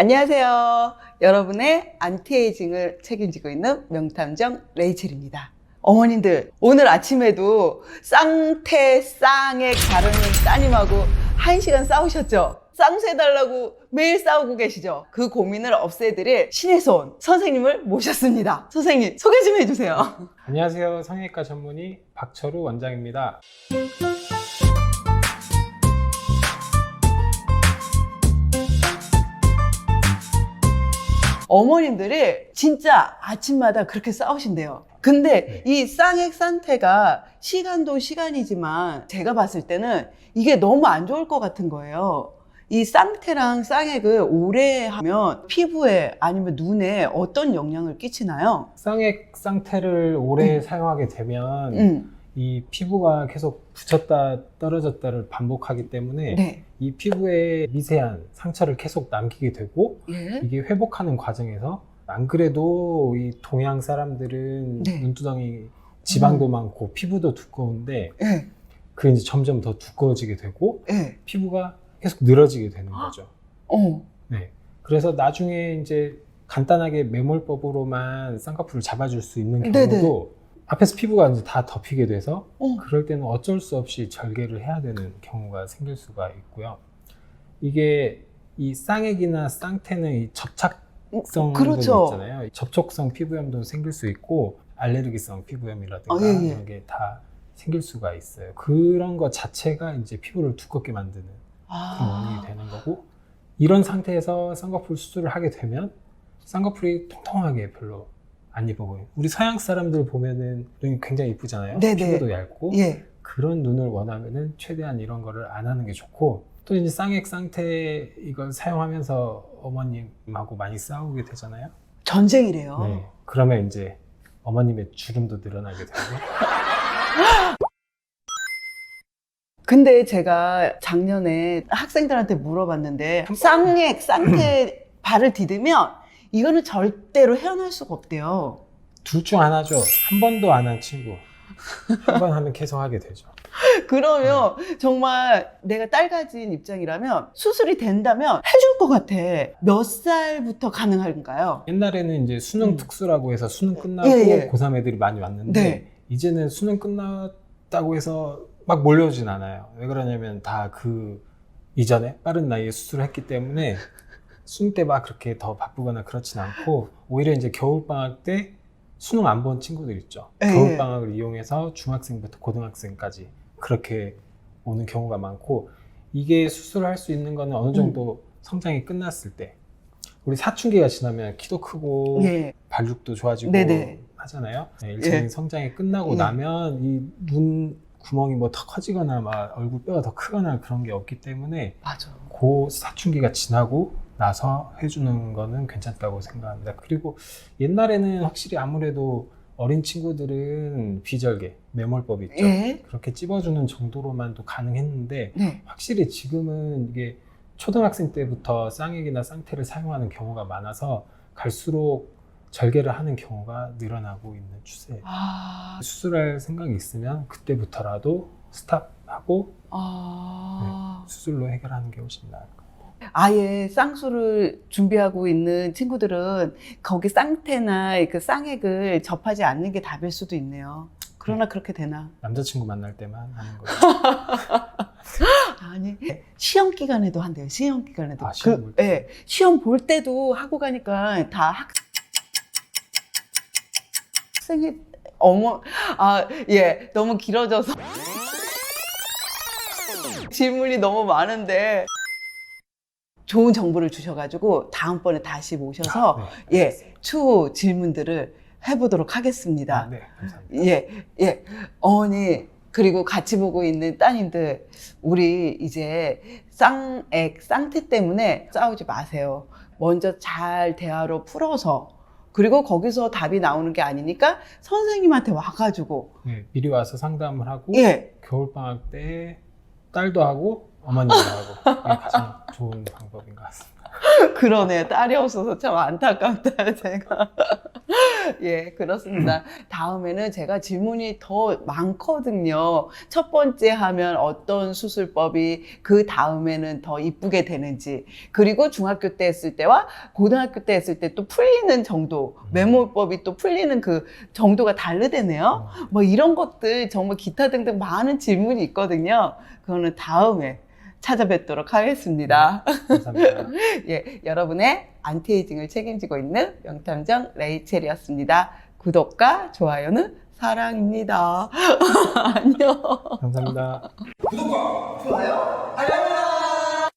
안녕하세요. 여러분의 안티에이징을 책임지고 있는 명탐정 레이첼입니다. 어머님들, 오늘 아침에도 쌍태, 쌍액 바르는 따님하고 한 시간 싸우셨죠? 쌍수 해달라고 매일 싸우고 계시죠? 그 고민을 없애드릴 손 선생님을 모셨습니다. 선생님, 소개 좀 해주세요. 안녕하세요. 성형외과 전문의 박철우 원장입니다. 어머님들이 진짜 아침마다 그렇게 싸우신대요. 근데 네. 이 쌍액 상태가 시간도 시간이지만 제가 봤을 때는 이게 너무 안 좋을 것 같은 거예요. 이 쌍태랑 쌍액을 오래 하면 피부에 아니면 눈에 어떤 영향을 끼치나요? 쌍액 쌍태를 오래 사용하게 되면 음, 이 피부가 계속 붙였다 떨어졌다를 반복하기 때문에 네. 이 피부에 미세한 상처를 계속 남기게 되고 예. 이게 회복하는 과정에서 안 그래도 이 동양 사람들은 네. 눈두덩이 지방도 많고 피부도 두꺼운데 예. 그 이제 점점 더 두꺼워지게 되고 예. 피부가 계속 늘어지게 되는 거죠. 어. 네. 그래서 나중에 이제 간단하게 매몰법으로만 쌍꺼풀을 잡아줄 수 있는 네네. 경우도 앞에서 피부가 이제 다 덮이게 돼서 어. 그럴 때는 어쩔 수 없이 절개를 해야 되는 경우가 생길 수가 있고요. 이게 이 쌍액이나 쌍태는 이 접착성 그렇죠. 있잖아요. 이 접촉성 피부염도 생길 수 있고 알레르기성 피부염이라든가 아, 예, 예. 이런 게 다 생길 수가 있어요. 그런 것 자체가 이제 피부를 두껍게 만드는 그런 원인이 아. 되는 거고 이런 상태에서 쌍꺼풀 수술을 하게 되면 쌍꺼풀이 통통하게 별로 안 예뻐 보여요. 우리 서양 사람들 보면은 눈이 굉장히 이쁘잖아요. 네네. 피부도 얇고 예. 그런 눈을 원하면은 최대한 이런 거를 안 하는 게 좋고 또 이제 쌍액 쌍태 이걸 사용하면서 어머님하고 많이 싸우게 되잖아요. 전쟁이래요. 네. 그러면 이제 어머님의 주름도 늘어나게 되고 근데 제가 작년에 학생들한테 물어봤는데 쌍액, 쌍태 발을 디디면 이거는 절대로 헤어날 수가 없대요. 둘 중 하나죠. 한 번도 안 한 친구 한 번 하면 계속 하게 되죠. 그러면 정말 내가 딸 가진 입장이라면 수술이 된다면 해줄 것 같아. 몇 살부터 가능한가요? 옛날에는 이제 수능 음. 특수라고 해서 수능 끝나고 예, 예. 고3 애들이 많이 왔는데 네. 이제는 수능 끝났다고 해서 막 몰려오진 않아요. 왜 그러냐면 다 그 이전에 빠른 나이에 수술을 했기 때문에 수능 때 막 그렇게 더 바쁘거나 그렇진 않고 오히려 이제 겨울 방학 때 수능 안 본 친구들 있죠. 예, 예. 겨울 방학을 이용해서 중학생부터 고등학생까지 그렇게 오는 경우가 많고 이게 수술을 할 수 있는 거는 어느 정도 음. 성장이 끝났을 때 우리 사춘기가 지나면 키도 크고 예. 발육도 좋아지고 네네. 하잖아요. 네, 일차적인 예. 성장이 끝나고 예. 나면 이 눈 구멍이 뭐 더 커지거나 막 얼굴 뼈가 더 크거나 그런 게 없기 때문에 맞아. 그 사춘기가 지나고 나서 해주는 거는 괜찮다고 생각합니다. 그리고 옛날에는 확실히 아무래도 어린 친구들은 비절개, 매몰법 있죠. 예. 그렇게 찝어주는 정도로만도 가능했는데 네. 확실히 지금은 이게 초등학생 때부터 쌍액이나 쌍태를 사용하는 경우가 많아서 갈수록 절개를 하는 경우가 늘어나고 있는 추세예요. 아. 수술할 생각이 있으면 그때부터라도 스탑하고 아. 수술로 해결하는 게 훨씬 나을 거예요. 아예 쌍수를 준비하고 있는 친구들은 거기 쌍태나 그 쌍액을 접하지 않는 게 답일 수도 있네요. 그러나 그렇게 되나? 남자친구 만날 때만 하는 거예요. 아니 시험 기간에도 한대요. 시험 기간에도. 아, 시험 볼 그, 때? 예, 시험 볼 때도 하고 가니까 다 학. 학생이 어머 아예 너무 길어져서 질문이 너무 많은데 좋은 정보를 주셔가지고 다음번에 다시 모셔서 아, 네, 예 추후 질문들을 해보도록 하겠습니다. 아, 네, 감사합니다. 예, 예. 어머니, 그리고 같이 보고 있는 따님들, 우리 이제 쌍액, 쌍태 때문에 싸우지 마세요. 먼저 잘 대화로 풀어서, 그리고 거기서 답이 나오는 게 아니니까 선생님한테 와가지고, 네, 미리 와서 상담을 하고 예, 겨울 방학 때 딸도 하고 어머니도 하고 이게 가장 좋은 방법인 것 같습니다. 그러네요. 딸이 없어서 참 안타깝다, 제가. 예, 그렇습니다. 다음에는 제가 질문이 더 많거든요. 첫 번째 하면 어떤 수술법이 그 다음에는 더 이쁘게 되는지, 그리고 중학교 때 했을 때와 고등학교 때 했을 때 또 풀리는 정도, 메모법이 또 풀리는 그 정도가 다르대네요. 뭐 이런 것들 정말 기타 등등 많은 질문이 있거든요. 그거는 다음에 찾아뵙도록 하겠습니다. 감사합니다. 예, 여러분의 안티에이징을 책임지고 있는 명탐정 레이첼이었습니다. 구독과 좋아요는 사랑입니다. 안녕. 감사합니다. 좋아요? 알람